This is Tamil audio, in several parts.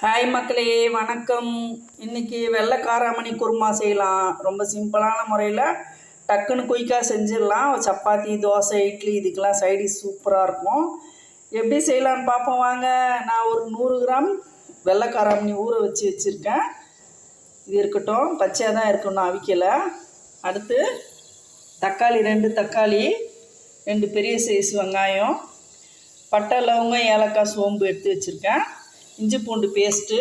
ஹாய் மக்களே வணக்கம். இன்னைக்கு வெள்ளை காராமணி குருமா செய்யலாம். ரொம்ப சிம்பிளான முறையில் டக்குன்னு குயிக்காக செஞ்சிடலாம். சப்பாத்தி தோசை இட்லி இதுக்கெல்லாம் சைடிஷ் சூப்பராக இருக்கும். எப்படி செய்யலான்னு பார்ப்போம் வாங்க. நான் ஒரு நூறு கிராம் வெள்ளை காராமணி ஊற வச்சு வச்சுருக்கேன். இது இருக்கட்டும். பச்சையாக தான் இருக்கணும் அவிக்கலை. அடுத்து தக்காளி ரெண்டு தக்காளி ரெண்டு பெரிய சைஸ் வெங்காயம் பட்டை லவங்கம் ஏலக்காய் சோம்பு எடுத்து வச்சுருக்கேன். இஞ்சி பூண்டு பேஸ்ட்டு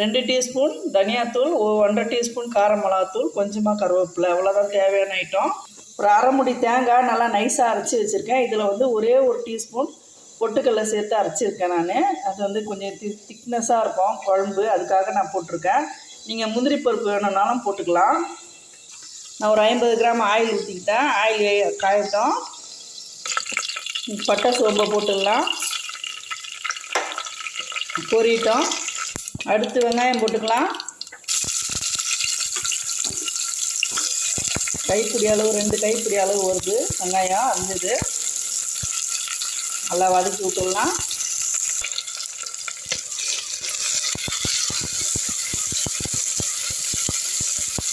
ரெண்டு டீஸ்பூன் தனியாத்தூள் ஒன்றரை டீஸ்பூன் கார மிளகாத்தூள் கொஞ்சமாக கருவேப்பிலை அவ்வளோதான் தேவையான ஐட்டம் ஒரு அரை முடி தேங்காய் நல்லா நைஸாக அரைச்சி வச்சுருக்கேன். இதில் வந்து ஒரே ஒரு டீஸ்பூன் பொட்டுக்கடலை சேர்த்து அரைச்சிருக்கேன் நான். அது வந்து கொஞ்சம் தி திக்னஸாக இருக்கும். குழம்பு அதுக்காக நான் போட்டிருக்கேன். நீங்கள் முந்திரி பருப்பு வேணும்னாலும் போட்டுக்கலாம். நான் ஒரு ஐம்பது கிராம் ஆயில் ஊற்றிக்கிட்டேன் ஆயில் காயட்டும். பட்டை சோம்பை போட்டுடலாம் பொரியட்டும் அடுத்து வெங்காயம் போட்டுக்கலாம். கைப்பிடி அளவு ரெண்டு கைப்பிடி அளவு வருது. வெங்காயம் அரிஞ்சது. நல்லா வதக்கி விட்டுடலாம்.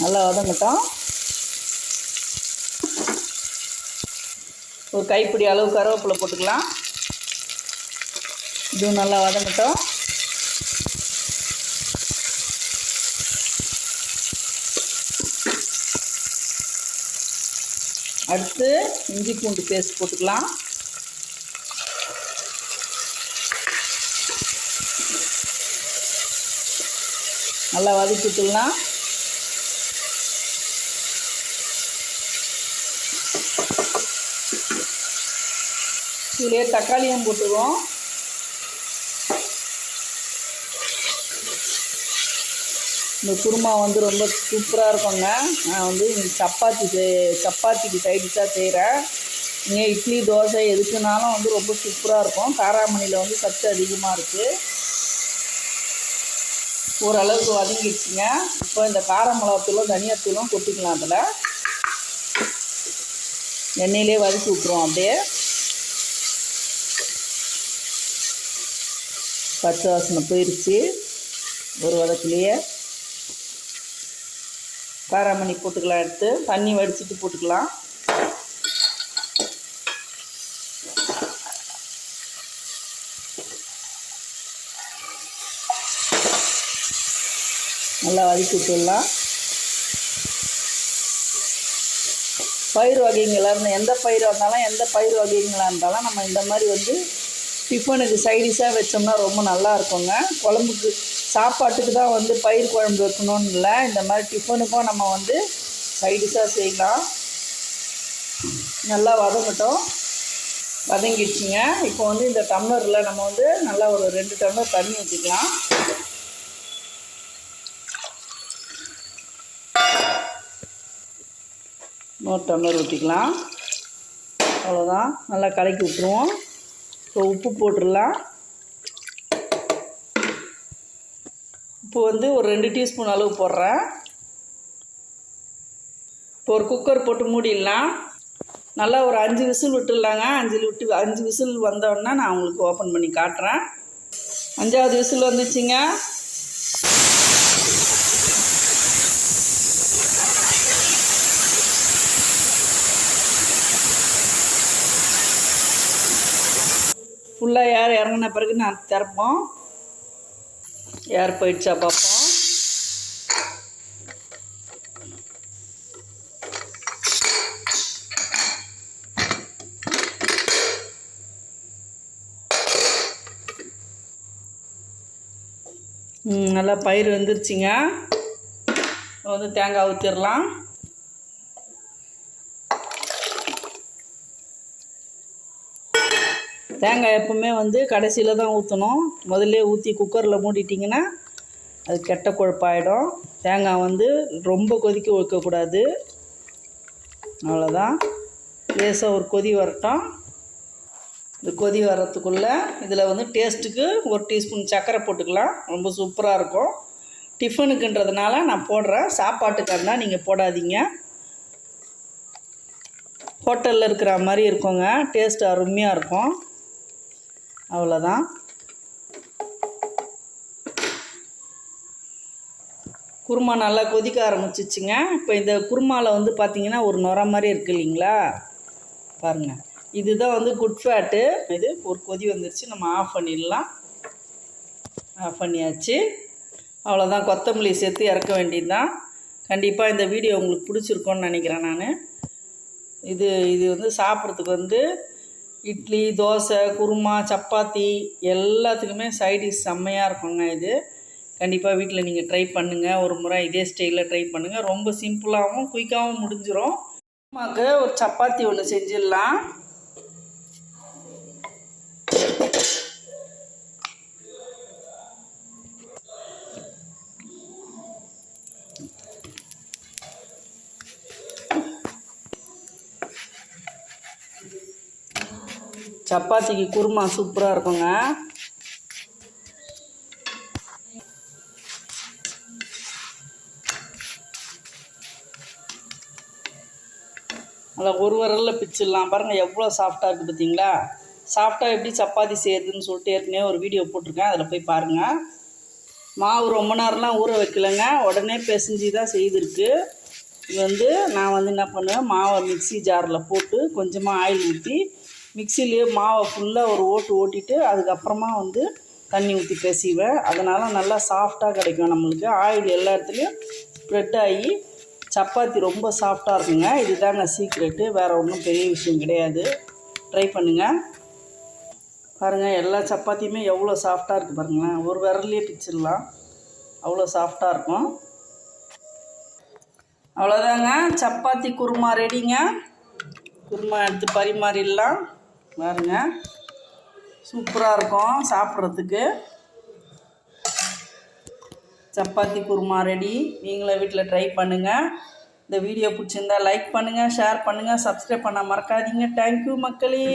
நல்லா வதங்கட்டும். ஒரு கைப்பிடி அளவு கருவேப்பிலை போட்டுக்கலாம். இதுவும் நல்லா வதங்கட்டும். அடுத்து இஞ்சி பூண்டு பேஸ்ட் போட்டுக்கலாம். நல்லா வதக்கிட்டுலாம் இதுலேயே தக்காளியும் போட்டுருவோம். இந்த குருமா வந்து ரொம்ப சூப்பராக இருக்குங்க. நான் வந்து சப்பாத்தி சப்பாத்திக்கு சைடிஷாக செய்கிறேன் இங்கே இட்லி தோசை எதுக்குனாலும் வந்து ரொம்ப சூப்பராக இருக்கும். காராமணியில் வந்து சத்து அதிகமாக இருக்குது ஓரளவுக்கு வதங்கிடுச்சுங்க. இப்போ இந்த கார மிளகாத்தூளும் தனியாத்தூளும் கொட்டிக்கலாம் அதில். எண்ணெயிலே வதக்கி விட்ருவோம் அப்படியே. பச்சை வாசனை போயிடுச்சு ஒரு வதக்குலேயே காராமணி போட்டுக்கலாம் எடுத்து. தண்ணி வடிச்சிட்டு போட்டுக்கலாம். நல்லா வதக்கி விட்டுடலாம். பயிர் வகைங்களாக இருந்தால் எந்த பயிர் இருந்தாலும் எந்த பயிர் வகைங்களாக இருந்தாலும் நம்ம இந்த மாதிரி வந்து டிஃபனுக்கு சைடிஷாக வச்சோம்னா ரொம்ப நல்லா இருக்குங்க. குழம்புக்கு சாப்பாட்டுக்கு தான் வந்து பயிர் குழம்பு வைக்கணும்னு இல்லை. இந்த மாதிரி டிஃபனுக்கும் நம்ம வந்து சைடிஷாக செய்யலாம். நல்லா வதங்கட்டும். வதங்கிடுச்சுங்க. இப்போ வந்து இந்த டம்ளரில் நம்ம வந்து நல்லா ஒரு ரெண்டு டம்ளர் தண்ணி ஊற்றிக்கலாம் இன்னொரு டம்ளர் ஊற்றிக்கலாம் அவ்வளோதான் நல்லா கலக்கி விட்ருவோம் இப்போ உப்பு போட்டுடலாம். உப்பு வந்து ஒரு ரெண்டு டீஸ்பூன் அளவு போடுறேன். இப்போ ஒரு குக்கர் போட்டு மூடிடலாம். நல்லா ஒரு அஞ்சு விசில் விட்டுடலாங்க. அஞ்சு விட்டு அஞ்சு விசில் வந்தோடனே நான் உங்களுக்கு ஓப்பன் பண்ணி காட்டுறேன். அஞ்சாவது விசில் வந்துச்சுங்க. ஃபுல்லாக யார் இறங்கின பிறகு நான் திறப்போம். ஏர் போயிடுச்சா பார்ப்போம் நல்லா பயிர் வந்துருச்சுங்க. வந்து தேங்காய் ஊற்றிடலாம் தேங்காய் எப்பவுமே வந்து கடைசியில் தான் ஊற்றணும் முதல்ல ஊற்றி குக்கரில் மூடிட்டிங்கன்னா அது கெட்ட கொழுப்பாயிடும். தேங்காய் வந்து ரொம்ப கொதிக்க வைக்கக்கூடாது. அவ்வளோதான் லேசாக ஒரு கொதி வரட்டும். இந்த கொதி வரத்துக்குள்ளே இதில் வந்து டேஸ்ட்டுக்கு ஒரு டீஸ்பூன் சர்க்கரை போட்டுக்கலாம். ரொம்ப சூப்பராக இருக்கும். டிஃபனுக்குன்றதுனால நான் போடுறேன் சாப்பாட்டுக்காக இருந்தால் நீங்கள் போடாதீங்க. ஹோட்டலில் இருக்கிற மாதிரி இருக்குங்க. டேஸ்ட் அருமையாக இருக்கும். அவ்வளோதான் குருமா நல்லா கொதிக்க ஆரம்பிச்சிச்சுங்க. இப்போ இந்த குருமாவில் வந்து பார்த்தீங்கன்னா ஒரு நுர மாதிரி இருக்கு இல்லைங்களா? பாருங்கள் இதுதான் வந்து குட் ஃபேட்டு இது ஒரு கொதி வந்துருச்சு. நம்ம ஆஃப் பண்ணிடலாம். ஆஃப் பண்ணியாச்சு. அவ்வளோதான் கொத்தமல்லி சேர்த்து இறக்க வேண்டியது தான் கண்டிப்பாக இந்த வீடியோ உங்களுக்கு பிடிச்சிருக்கோன்னு நினைக்கிறேன் நான். இது இது வந்து சாப்பிட்றதுக்கு வந்து இட்லி தோசை குருமா சப்பாத்தி எல்லாத்துக்குமே சைடிஷ் செம்மையாக இருக்குங்க இது. கண்டிப்பாக வீட்டில் நீங்கள் ட்ரை பண்ணுங்கள் ஒரு முறை இதே ஸ்டைலில் ட்ரை பண்ணுங்கள் ரொம்ப சிம்பிளாகவும் குயிக்காகவும் முடிஞ்சிடும் அம்மாவுக்கு ஒரு சப்பாத்தி ஒன்று செஞ்சிடலாம். சப்பாத்திக்கு குருமா சூப்பராக இருக்குங்க. நல்லா ஒரு விரலில் பிச்சிடலாம் பாருங்கள் எவ்வளோ சாஃப்டாக இருக்குது பார்த்தீங்களா சாஃப்டாக எப்படி சப்பாத்தி செய்யறதுன்னு சொல்லிட்டு ஏற்கனவே ஒரு வீடியோ போட்டிருக்கேன். அதில் போய் பாருங்கள் மாவு ரொம்ப நேரம்லாம் ஊற வைக்கலைங்க. உடனே பிசைஞ்சு தான் செய்திருக்கு. இது வந்து நான் வந்து என்ன பண்ணுவேன் மாவை மிக்ஸி ஜாரில் போட்டு கொஞ்சமாக ஆயில் ஊற்றி மிக்சிலேயே மாவை ஃபுல்லாக ஒரு ஓட்டு ஓட்டிட்டு அதுக்கப்புறமா வந்து தண்ணி ஊற்றி பிசைவேன் அதனால் நல்லா சாஃப்டாக கிடைக்கும் நம்மளுக்கு. ஆயில் எல்லா இடத்துலையும் ஸ்ப்ரெட் ஆகி சப்பாத்தி ரொம்ப சாஃப்டாக இருக்குங்க. இதுதாங்க சீக்ரெட்டு வேறு ஒன்றும் பெரிய விஷயம் கிடையாது. ட்ரை பண்ணுங்கள் பாருங்கள் எல்லா சப்பாத்தியுமே எவ்வளோ சாஃப்டாக இருக்குது பாருங்களேன். ஒரு விரல்லையே பிச்சிடலாம். அவ்வளோ சாஃப்டாக இருக்கும். அவ்வளோதாங்க. சப்பாத்தி குருமா ரெடிங்க குருமா எடுத்து பரிமாறிடலாம். பாருங்க. சூப்பராக இருக்கும் சாப்பிட்றதுக்கு. சப்பாத்தி குருமா ரெடி நீங்களும் வீட்டில் ட்ரை பண்ணுங்கள் இந்த வீடியோ பிடிச்சிருந்தா லைக் பண்ணுங்கள் ஷேர் பண்ணுங்கள் சப்ஸ்கிரைப் பண்ண மறக்காதீங்க. தேங்க்யூ மக்களே.